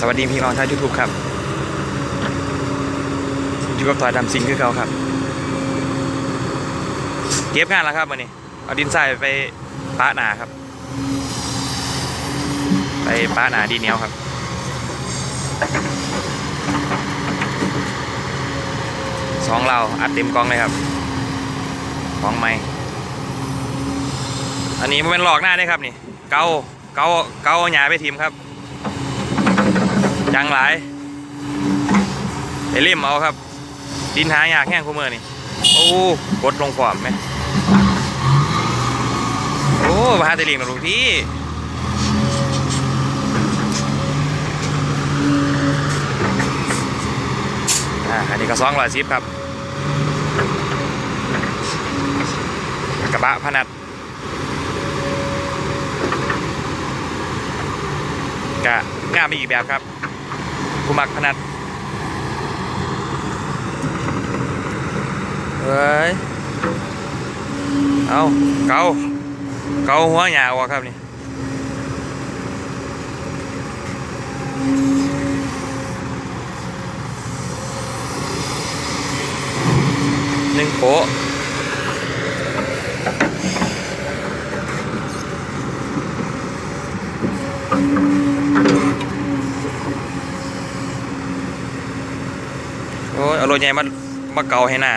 สวัสดีพี่น้องชาวยูทูบครับอยู่กับต่อยดำซิงคือเขาครับ เก็บงานแล้วครับวันนี้ เอาดินทรายไปป้าหนาครับ ไปป้าหนาดีเหนียวครับสองเราอัดเต็มกองเลยครับของไม่อันนี้มันเป็นหลอกหน้าได้ครับนี่ เกาเกาเกาเอาหยาไปทีมครับ จังหลายไอเล่มเอาครับ ดินหายากแห้งคู่มือนี่ โอ้กดลงความไหมโอ้มาหาตะลิงนะลูกพี่อ่าอันนี้ก็สองร้อยสิบครับ กระบะพนัดกะงามไปอีกแบบครับ กูมักพนัดเฮ้ยเอาเกา ตัวหยาวะครับนี่หนึ่งโป๊ะโอ้ยเอารถใหญ่มามาเกาให้หน้า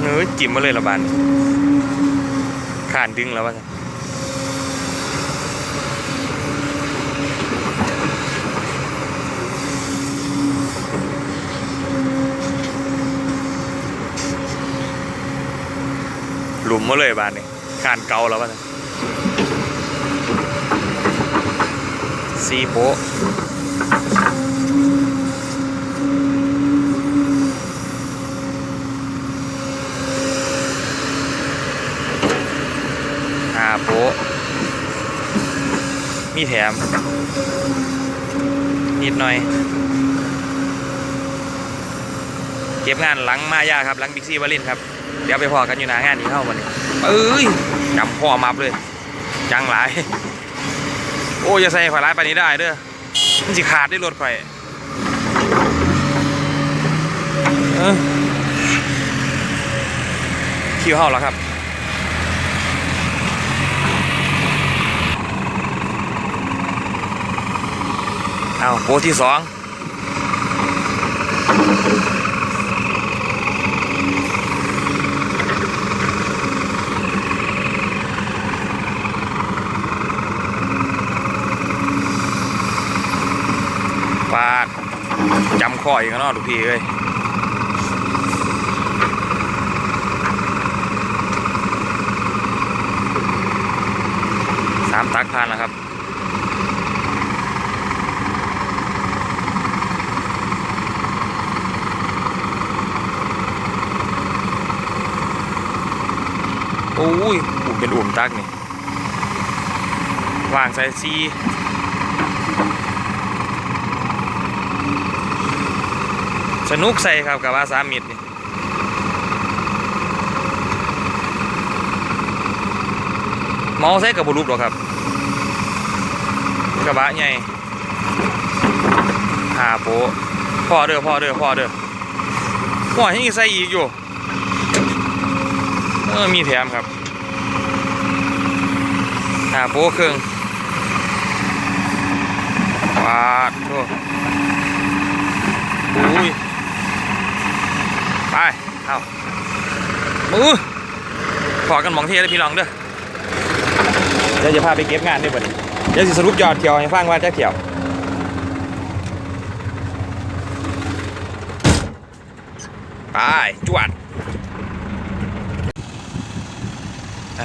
เนื้อจิ้มมาเลยละบานขานดึงแล้ววะเนี่ยหลุมมาเลยบานนี่ ขานเกาแล้ววะเนี่ยซีโปะห้าโปมีแถม นิดหน่อย เก็บงานหลังมายาครับ หลังบิ๊กซีวาลินครับ เดี๋ยวไปพอกันอยู่หน้างานนี้เข้าวันนี้เอ้ย จำพ่อมับเลย จังหลาย โอ้ยอย่าใส่ข่อยร้ายไปนี้ได้เด้อมันสิขาดได้รถข่อยคิวเข้าแล้วครับเอาโปที่สองปาด จำข้ออีกแล้วเนาะลูกพี่เอ้ยสามตักพันแล้วครับโอ้ยอุ่มเป็นอุ่มตักนี่วางใส่ซี สนุกใส่ครับกับว่าสามมิดนี่เมาใส่กับบุรุษหรอครับกระบะใหญ่หาโปพ่อเด้อพ่อเด้อพ่อเด้อหัวยังอีใส่อีกอยู่เออมีแถมครับหาโปเครื่องปาดโอุ้ย เอามือขอกันมองเที่เลยพี่น้องเด้อเดี๋ยวจะพาไปเก็บงานด้วยบ่เดี๋ยวสิสรุปยอดเที่ยวให้ฟังว่าจะเที่ยวไปจวด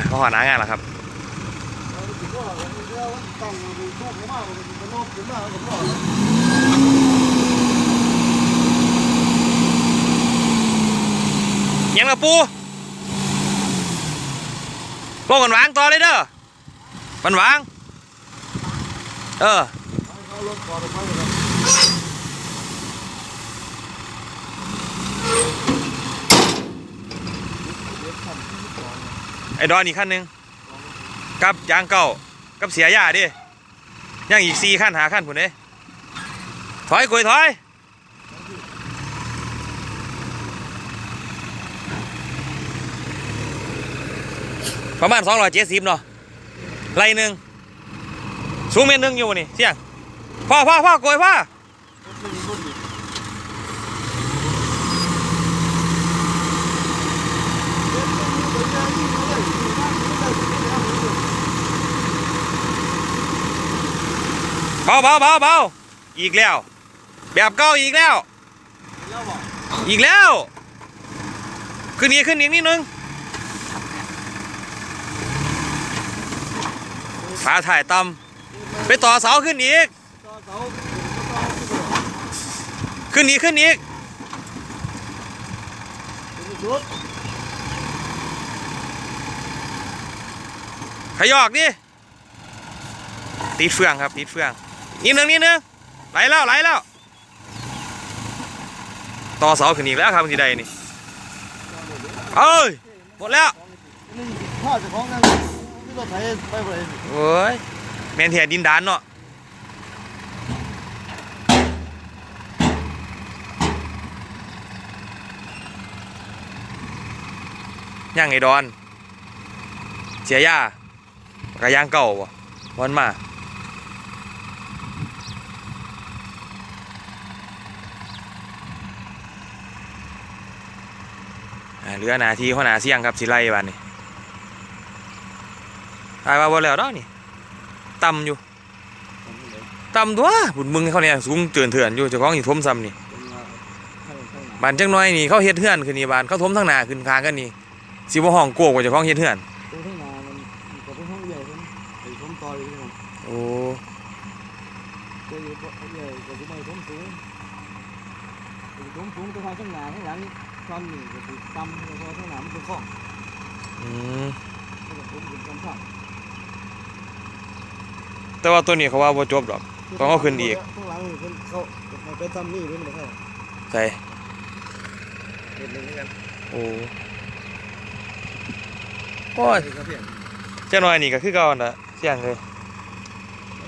เขาหาหน้างานแล้วครับยังละปูพ ยังกับปูโลกันวางต่อเลยเด้อมันวาง เออไอ้ดอนอีกขั้นหนึ่งกับยางเก่ากับเสียยาดิยังอีกสี่ขั้นหาขั้นผุนเด้ถอยกุยถอย ประมาณสองร้อยเจ็ดสิบเนาะไรหนึ่งสูงเมตรหนึ่งอยู่นี่เสี่ยงพ่อพ่อพ่อกุยพ่อเบาเบาเบาเบาอีกแล้ว แบบเก่าอีกแล้ว อีกแล้ว ขึ้นอีกขึ้นอีกนิดนึง ขาถ่ายต่ำไปต่อเสาขึ้นอีก ขึ้นอีกขึ้นอีกขยอกดิตีเฟืองครับตีเฟืองนิดนึงนิดนึงไหลแล้วไหลแล้วต่อเสาขึ้นอีกแล้วครับทีใดนี่เอ้ยหมดแล้ว รถไถไปบ่ได้โอ้ยแมนเทียดินดานเนาะย่างไอ้ดอน เสียย่ากระย่างเก่าวะวันมาเหลือนาทีข้อหนาเสี่ยงครับสิไล่บ้านนี่ ตายมาบ่แล้วเนาะนี่ต่ำอยู่ต่ำตัวบุญมึงเขาเนี่ยสูงเตือนเถื่อนอยู่เจ้าของอยู่ทมซ้ำนี่บ้านจังน้อยนี่เขาเฮ็ดเฮือนขึ้นนี่บ้านเขาทมทั้งหน้าขึ้นคางกันนี่สิบ่ห้องโกกว่าเจ้าของเฮ็ดเฮือนตรงข้างหน้ามันก็เป็นห้องใหญ่ผมไอ้ผมต่อยอยู่นี่โอ้ก็อยู่ห้องใหญ่ก็สิไม่ผมสูงผมสูงแต่ทางข้างหน้าข้างหลังความนี่ก็สิต่ำแล้วพอข้างหน้ามันเป็นข้องอืมแล้วก็ผมเป็นกันข้าง แต่ว่าตัวนี้เขาว่าบ่จบดอกต้องเอาขึ้นอีกข้างหลังนี่เพิ่นเขาให้ไปทำนี่เพิ่นบ่เข้าใส่เฮ็ดหนึงเหมือนกันโอ้โอ้ยครับเพียงเจ้าน้อยนี่ก็คือเก่าหั่นน่ะเสี่ยงเลย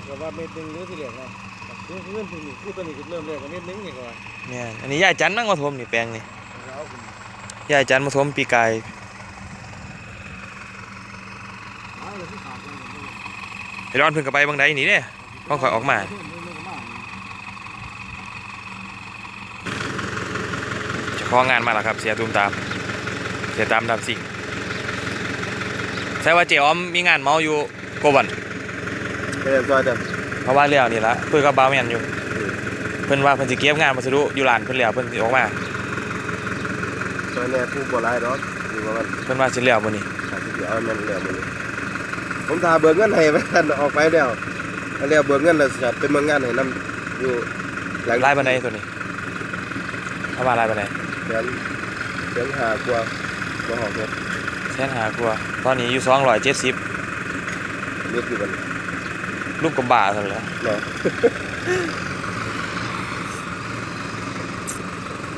ก็ว่าเม็ดหนึงหรือสิเหลืองนะคือเงินที่นี่คือตัวนี้ก็เริ่มแรกก็เม็ดหนึงนี่ก็ว่าแม่นอันนี้ยายจันทร์นั่งมาทมนี่แปลงนี่เอาขึ้นยายจันทร์มาทมปีกาย เอาเลยที่ขาดกัน ไอ้อนเพิ่งก็ไปบางใดนี่เด้ต้องข่อยออกมาจ้าของานมาแล้วครับ เสียตูมตาม เสียตามดำสิ่งใช่ว่าเจ๊ออมมีงานเมาอยู่โกบันเออซอยเดิมเพราะว่าเลี้ยวนี่ละคุยกับบาวแมนอยู่ เพิ่นว่าเพิ่นสิเก็บงานพัสดุอยู่ร้านเพิ่นแล้วเพิ่นสิออกมาซอยแน่ผู้บ่หลายดอกอยู่ประมาเพิ่นว่าสิแล้วมื้อนี้สามสิบเอาแม่นแล้วมื้อนี้ ผมทาเบิกเงินให้ไว้ท่านออกไปแล้วเอาแล้วเบิกเงินแล้วสิครับเป็นเมืองงานให้นํอยู่หลังลายบันไดตัวนี้เอามาลายบันไดเดือนเดือนหากว่าบ่หอกรถแสนหากว่าตอนนี้อยู่270รถอยู่บัดนี้รูปกับบาซั่นแหล้วเนาะ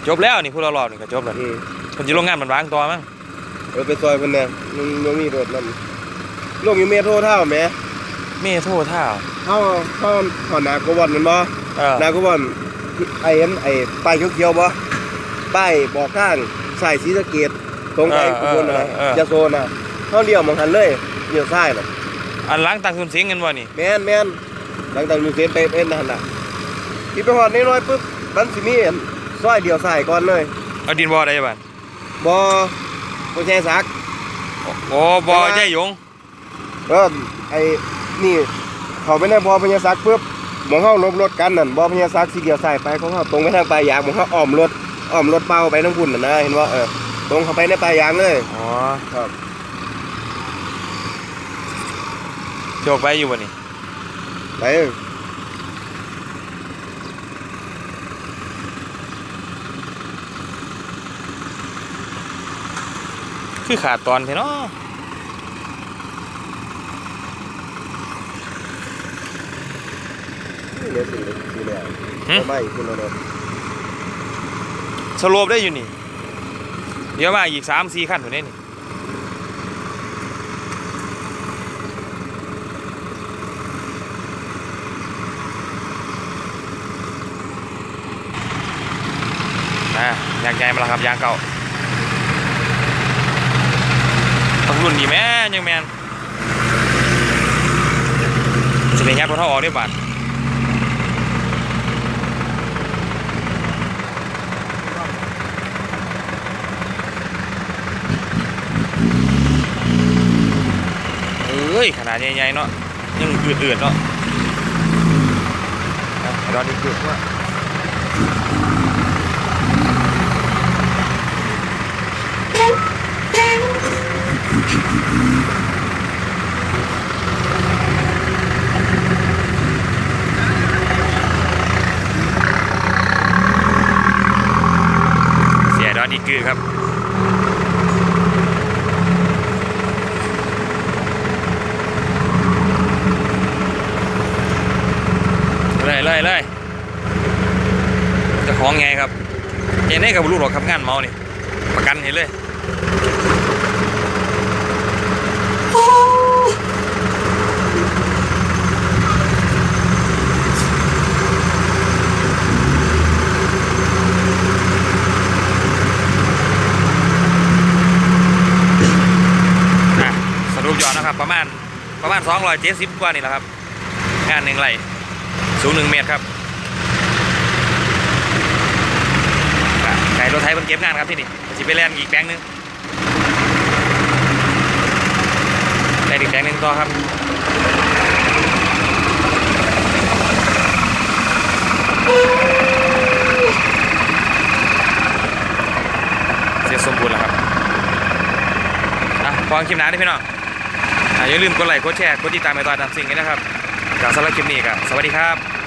จบแล้วนี่พูดรอบๆนี่ก็จบแล้วอืมเพิ่นสิลงงานมันวางต่อมั้งเออไปซอยเพิ่นแน่มันบ่มีรถนํ ลงอยู่เมโทรเท่าแหมเมโทรท่าเฮาเฮาเฮาหนากบอนแม่นบ่เออนาก็บ่อนไอ้เห็นไอ้ป้ายเขียวๆบ่ป้ายบอกทางสายศรีสะเกษตรงไปอุบลน่ะยะโซน่ะเฮาเลี้ยวมองหันเลยเลี้ยวซ้ายน่ะอันหล้างตังทุนเสียงเงินบ่นี่แม่นแม่นหลังจากมีเส้นไปเป็นนั่นน่ะที่ไปฮอดน้อยๆปึ๊บมันสิมีอันซอยเลี้ยวซ้ายก่อนเลย เอาดินบ่ได้บ่บ่บ่ใช่ซัก โอ้บ่ใจหยง เออไอ้นี่เขาไปในบ่อพญาซักปึ๊บหมองเฮาลบรถกันนั่นบ่อพญาซักสิเลี้ยวซ้ายไปของเฮาตรงไปทางปลายยางหมองเฮาอ้อมรถอ้อมรถเป้าไปทางพุ่นน่ะนะเห็นบ่เออตรงเข้าไปในปลายยางเลยอ๋อครับโจกไปอยู่บ่นี่ไปคือขาดตอนแท้เนาะ เหลือสี่สี่แล้วหึ ไม่คุณนนท์สโลปได้อยู่นี่ เดี๋ยวว่าอีกสามสี่ขั้นผมได้นี่นะยางใหญ่มาแล้วครับยางเก่าต้องรุ่นนี้แม่ยังแมนจะเป็นยับพอเท่าออกได้บาท อ้ยขนาดใหญ่ๆเนาะยังอืดๆเนาะอะรอดีคือว่าเสียดอนอีกคือครับ เลยจะของไงครับเจนได้กับลูกหรอกครับงานเมานี่ประกันเห็นเลยปยอดนะครับประมาณประมาณ270กว่านี่แหละครับ งานหนึ่งไร่ สูงหนึ่งเมตรครับไก่รถไทยมันเก็บงานครับที่นี่จะไปแล่นอีกแปลงหนึงได้อีกแปลงหนึงต่อครับเสร็จสมบูรณ์แล้วครับอะฟังคลิปหน้าด้วยพี่น้องออย่าลืมกดไลค์กดแชร์กดติดตามไปตอนทำสิ่งนี้นะครับ จากสำหรับคลิปนี้ก็สวัสดีครับ